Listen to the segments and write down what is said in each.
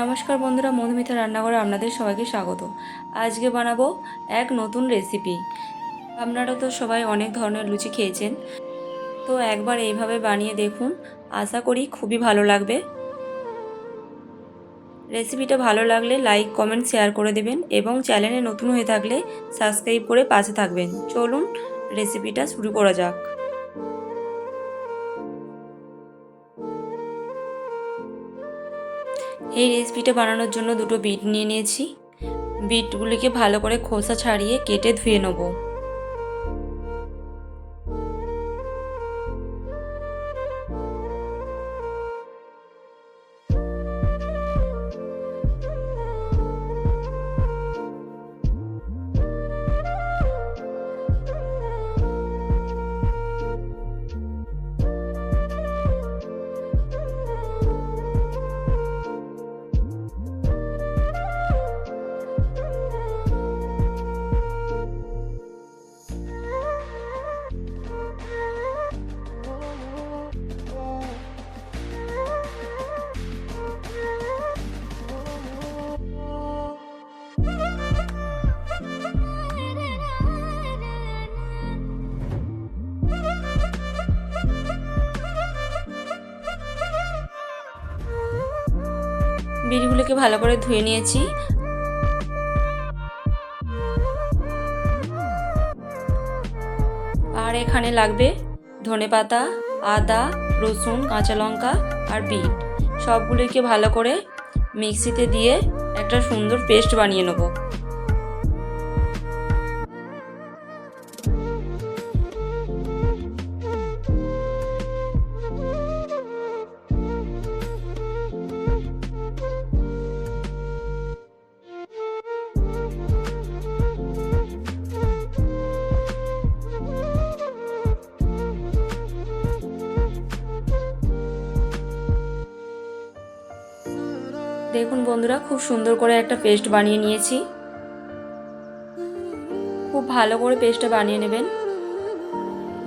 নমস্কার বন্ধুরা, মধুমিতা রান্নাঘরে আপনাদের সবাইকে স্বাগত। আজকে বানাবো এক নতুন রেসিপি আপনারা তো সবাই অনেক ধরনের লুচি খেয়েছেন। তো একবার এইভাবে বানিয়ে দেখুন, আশা করি খুবই ভালো লাগবে। রেসিপিটা ভালো লাগলে লাইক কমেন্ট শেয়ার করে দেবেন এবং চ্যানেলে নতুন হয়ে থাকলে সাবস্ক্রাইব করে পাশে থাকবেন। চলুন রেসিপিটা শুরু করা যাক। এই রেসিপিটা বানানোর জন্য দুটো বিট নিয়ে নিয়েছি। বিটগুলিকে ভালো করে খোসা ছাড়িয়ে কেটে ধুয়ে নেব। বিটগুলোকে ভালো করে ধুয়ে নিয়েছি। আর এখানে লাগবে ধনে পাতা, আদা, রসুন, কাঁচা লঙ্কা আর বিট। সবগুলোকে ভালো করে মিক্সিতে দিয়ে একটা সুন্দর পেস্ট বানিয়ে নেব। দেখুন বন্ধুরা, খুব সুন্দর করে একটা পেস্ট বানিয়ে নিয়েছি। খুব ভালো করে পেস্টটা বানিয়ে নেবেন।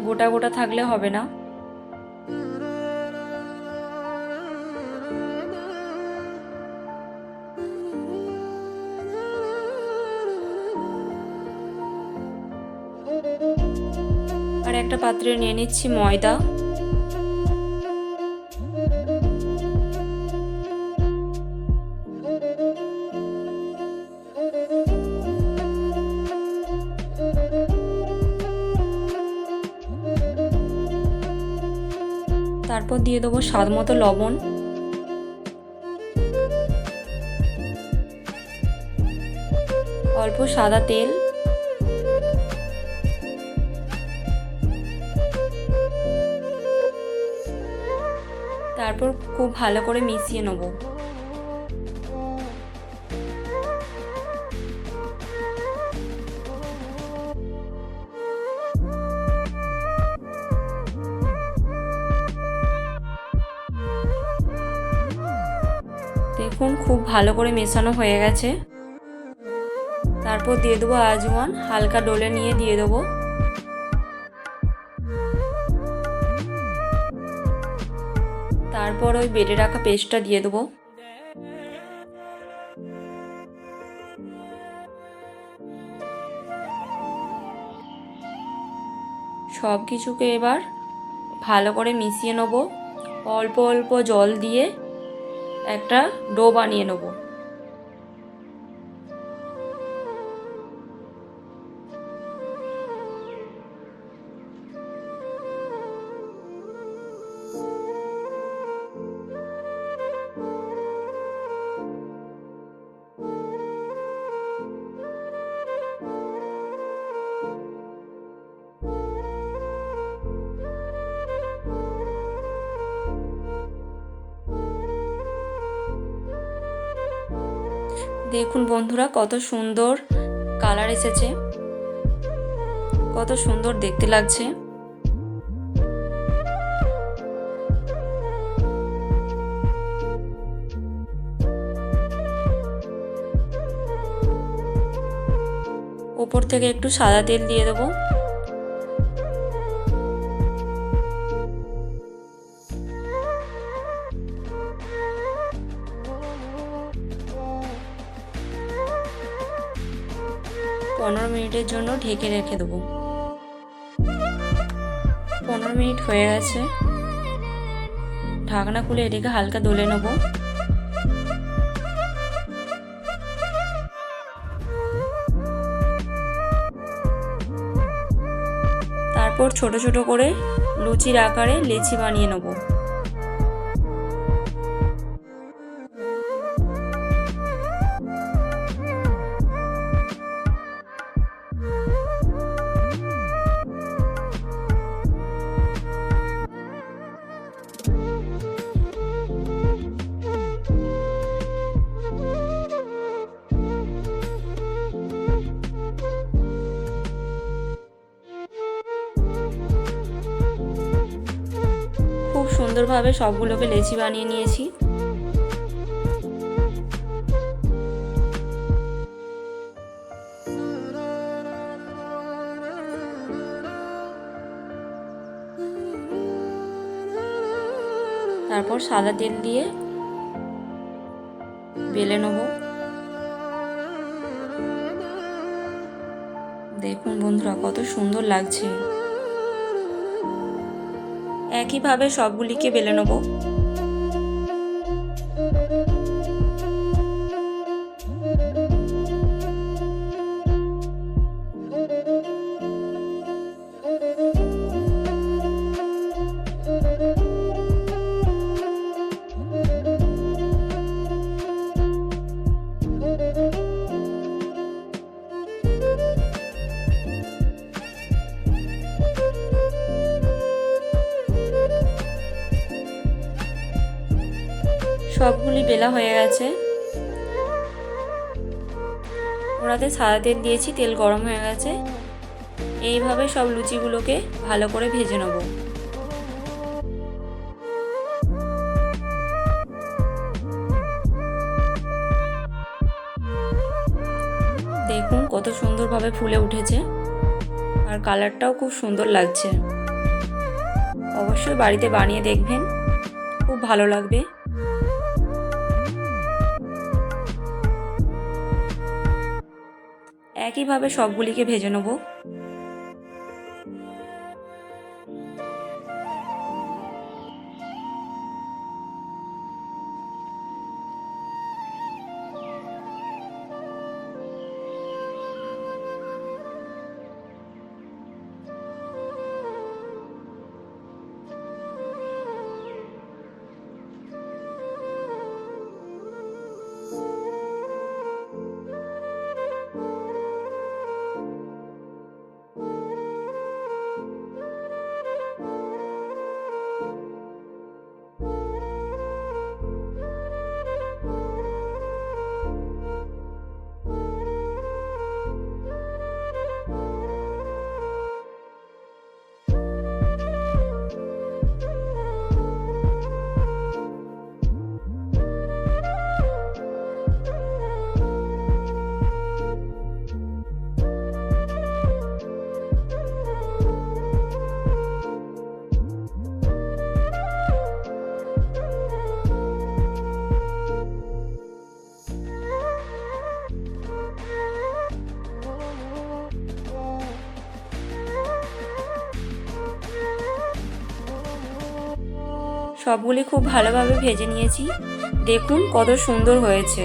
গোটা গোটা থাকলে হবে না। আর একটা পাত্রে নিয়ে নিচ্ছি ময়দা। তারপর দিয়ে দেবো স্বাদ মতো লবণ। অল্প সাদা তেল। তারপর খুব ভালো করে মিশিয়ে নেব। দেখুন, খুব ভালো করে মেশানো হয়ে গেছে। তারপর দিয়ে দেবো আজওয়ান, হালকা ডোলে নিয়ে দিয়ে দেবো। তারপর ওই বেটে রাখা পেস্টটা দিয়ে দেবো। সব কিছুকে এবার ভালো করে মিশিয়ে নেব। অল্প অল্প জল দিয়ে একটা ডো বানিয়ে নেব। দেখুন বন্ধুরা, কত সুন্দর কালার এসেছে। কত সুন্দর দেখতে লাগছে। ওপর থেকে একটু সাদা তেল দিয়ে দেবো। পনেরো মিনিটের জন্য ঢেকে রেখে দেবো। পনেরো মিনিট হয়ে গেছে। ঢাকনা খুলে এটাকে হালকা দলে নেব। তারপর ছোট ছোট করে লুচির আকারে লেচি বানিয়ে নেব। সুন্দরভাবে সবগুলোকে লেচি বানিয়ে নিয়েছি। তারপর সাদা তেল দিয়ে বেলে নেব। দেখুন বন্ধুরা, কত সুন্দর লাগছে। একইভাবে সবগুলিকে বেলে নেব। বেলা হয়ে গেছে। ওরাতে সাদা তেল দিয়েছি, তেল গরম হয়ে গেছে। এইভাবে সব লুচিগুলোকে ভালো করে ভেজে নেব। দেখুন কত সুন্দরভাবে ফুলে উঠেছে। আর কালারটাও খুব সুন্দর লাগছে। অবশ্যই বাড়িতে বানিয়ে দেখবেন। খুব ভালো লাগবে। একইভাবে সবগুলিকে ভেজে নেব? সবগুলি খুব ভালোভাবে ভেজে নিয়েছি। দেখুন কত সুন্দর হয়েছে।